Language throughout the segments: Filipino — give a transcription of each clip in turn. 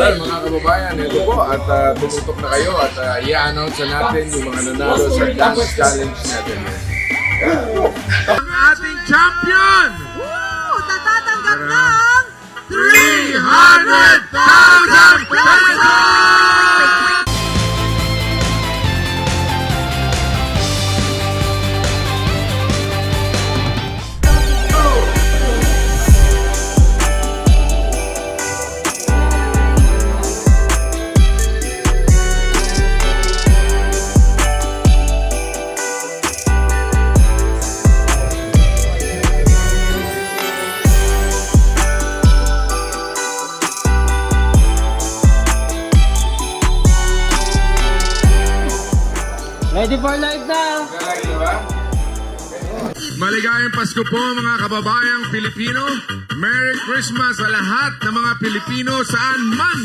Well, mga kababayan, ito po at uh, tumutok na kayo at uh, i-announce na natin yung mga nanalo sa dance challenge natin. Ang ating champion! Woo! Tatatanggap ng 300,000 Maligayang Pasko po mga kababayang Pilipino. Merry Christmas sa lahat ng mga Pilipino saan man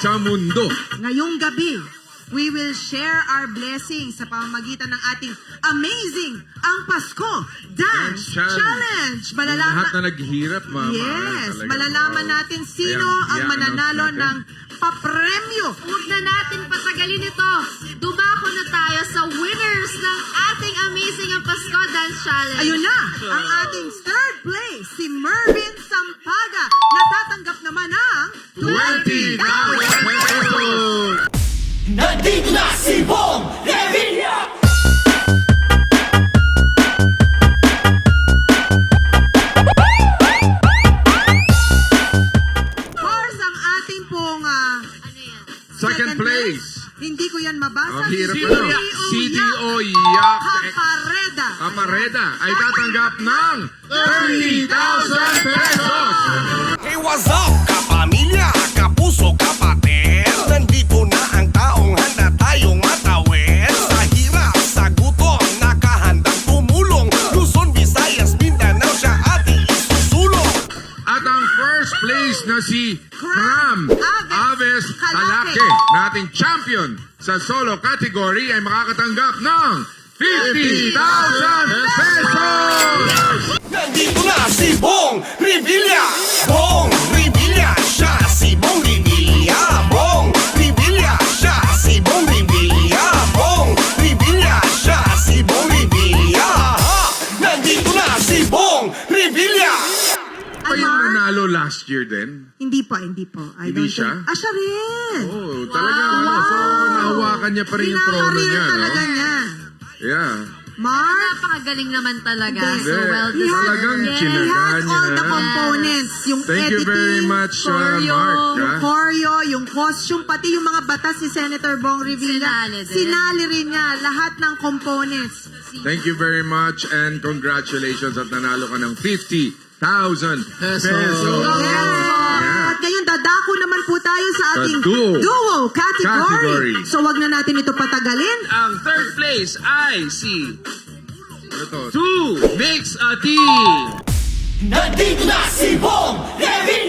sa mundo. Ngayong gabi, we will share our blessings sa pamamagitan ng ating amazing Ang Pasko Dance Challenge. Challenge. Lahat Malalaman, na naghihirap, mga yes, malalaman natin sino ang mananalo ng papremyo. Huwag na natin patagalin ito. Dumako na tayo sa winners ng ating Amazing ang Pasko Dance Challenge. Ayun na, ang ating third place, si Mervin Sampaga. Natatanggap naman ng 20,000 pesos! Nandito na si Bong Yak Kapareda. Camareda ay tatanggap ng 30,000 pesos! Hey, what's up, kapamilya, kapuso, kapatid? Nandito na ang taong handa tayong matawid Sa hirap, sa gutom, nakahandang tumulong Luzon, Visayas, Mindanao, siya ating isusulong At ang first place na si Cram Aves. Calake na ating champion sa solo category ay makakatanggap ng 50,000 pesos! Nandito na si Bong Revilla Bong Revilla, siya si Bong Revilla Bong Revilla, siya si Bong Revilla Bong Revilla, siya si Bong Revilla Ha! Nandito na si Bong Revilla Pa yung nanalo last year din? Hindi po, hindi po. I Hindi don't siya? think- Ah, siya rin. Oo, oh, talagang ano, so nahawakan niya pa rin yung trono Pinaka-rin niya, no? talaga niya. Yeah. Mark, Napakagaling naman talaga. So well he had, Talagang deserved. he had all the niya. components. Yung Thank you editing, very much, uh, choreo, Mark. yung ah. choreo, yung costume, pati yung mga batas ni Senator Bong Revilla. Sinali din. Sinali rin niya lahat ng components. Thank you very much and congratulations at nanalo ka ng 50,000 pesos. Yes. At ngayon, dadako naman po tayo sa Sa ating duo. category. Category. So, wag na natin ito patagalin. Ang third place ay si Ano to? Two Mix a Team! Nandito na si Bong Revilla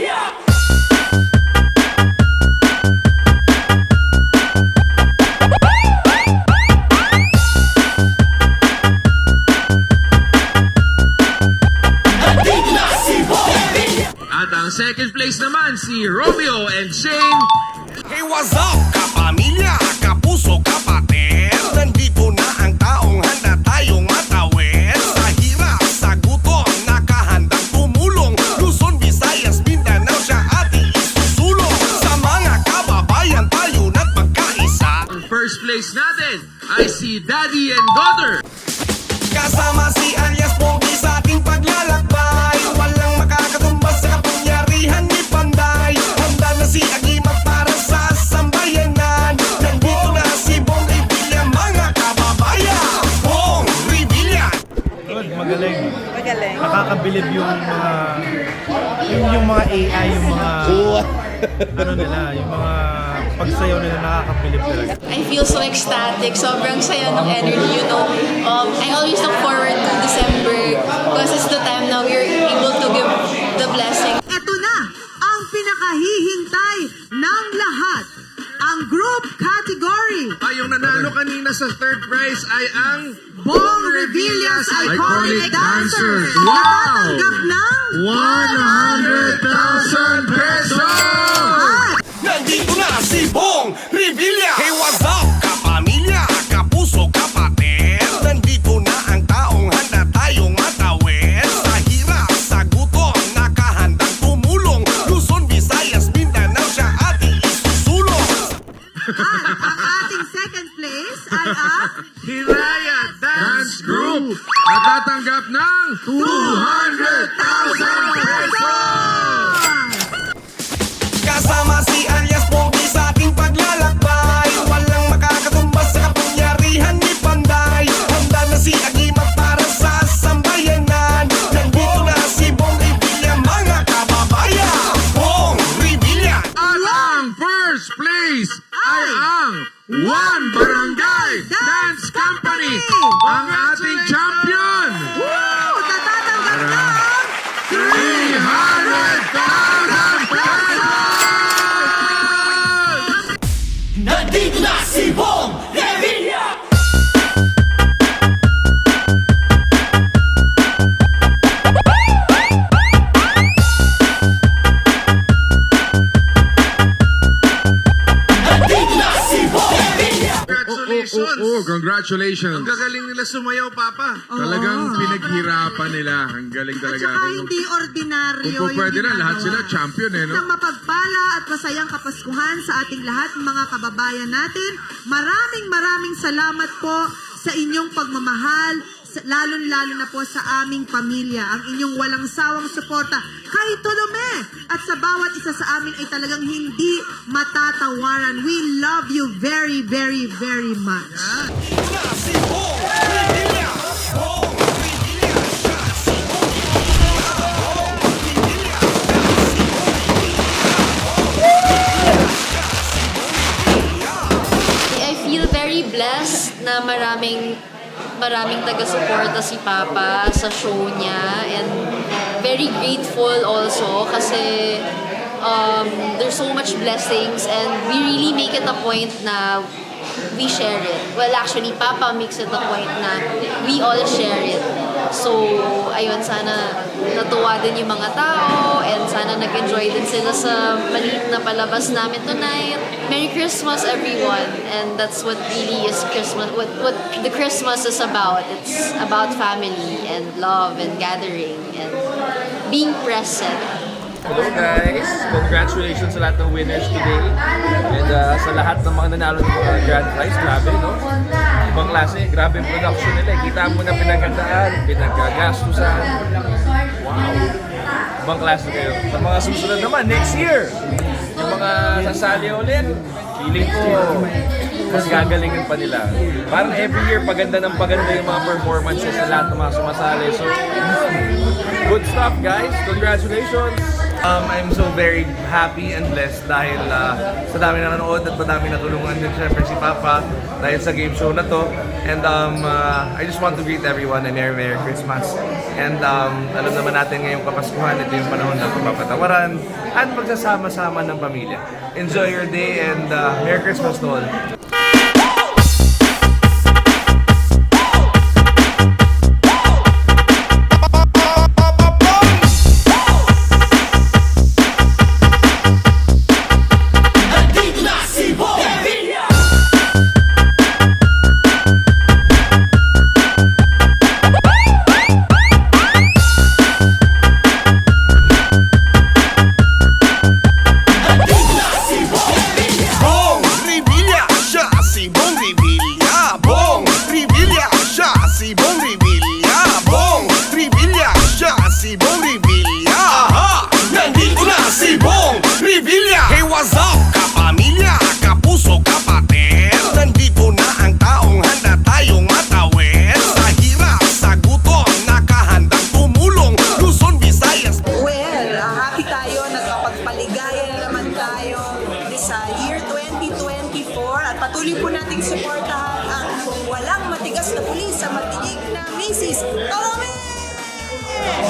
naman si Nakakabilib yung mga yung, yung mga AI, yung mga ano nila, yung mga pagsayaw nila nakakabilib talaga. I feel so ecstatic. Sobrang saya ng energy, you know. Um, I always look forward to December because it's the time now we're able to give the blessing. Ito na ang pinakahihintay Ay, yung nanalo kanina sa third prize ay ang Bong Revilla's Iconic, Iconic Dancer. Wow! Natatanggap ng 100,000 pesos! Nandito na si Bong Revilla! Hey, what's up? ng 200,000 pesos! Kasama si Alias Pogi sa aking paglalakbay. Walang makakatumbas sa kapangyarihan ni Panday. Handa na si Agimat para sa sambayanan. Nandito si Bong Revilla mga kababayan. Bong Revilla! Alang first place ay ang 1 Nandito na congratulations! Ang gagaling nila sumayaw, Papa. Talagang pinaghirapan nila. Ang galing At talaga. saka hindi ordinaryo Kung pwede yung na, lahat ginagawa. sila champion eh, no? Isang mapagpala at masayang kapaskuhan sa ating lahat mga kababayan natin. Maraming maraming salamat po sa inyong pagmamahal, lalong-lalo na po sa aming pamilya, ang inyong walang sawang suporta kay Tolome at sa bawat isa sa amin ay talagang hindi matatawaran. We love you very, very, very much. I feel very blessed na maraming maraming taga-suporta si Papa sa show niya and very grateful also kasi um, there's so much blessings and we really make it a point na we share it. Well, actually, Papa makes it a point na we all share it. So, ayun, sana natuwa din yung mga tao and sana nag-enjoy din sila sa maliit na palabas namin tonight. Merry Christmas, everyone! And that's what really is Christmas, what, what the Christmas is about. It's about family and love and gathering and being present. Hello guys! Congratulations sa lahat ng winners today. And uh, sa lahat ng mga nanalo ng mga grand prize, grabe no? Ibang klase, grabe production nila. Kita mo na pinagandaan, pinagagastusan. Wow! Ibang klase kayo. Sa mga susunod naman, next year, yung mga sasali ulit, feeling ko, mas gagalingan pa nila. Parang every year, paganda ng paganda yung mga performances sa lahat ng mga sumasali. So, good stuff guys! Congratulations! Um, I'm so very happy and blessed dahil uh, sa dami na nanood at madami natulungan din syempre si Papa dahil sa game show na to. And um, uh, I just want to greet everyone a Merry Merry Christmas. And um, alam naman natin ngayong Kapaskuhan, ito yung panahon ng pagpapatawaran at pagsasama-sama ng pamilya. Enjoy your day and uh, Merry Christmas to all.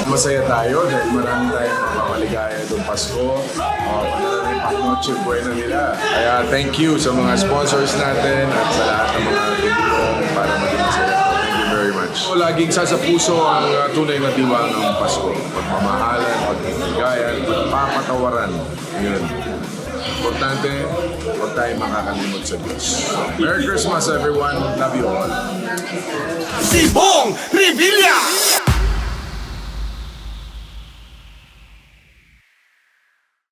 Masaya tayo dahil marami tayong mapamaligaya itong Pasko. Uh, Padala rin pang Noche Buena nila. Kaya thank you sa mga sponsors natin at sa lahat ng mga tumulong para maging masaya. Thank you very much. So, laging sa puso ang uh, tunay na diwa ng Pasko. Pagmamahalan, pagbigayan, pagpapatawaran. Yun. Importante, huwag tayong makakalimot sa Diyos. Merry Christmas everyone. Love you all. si Bong Revilla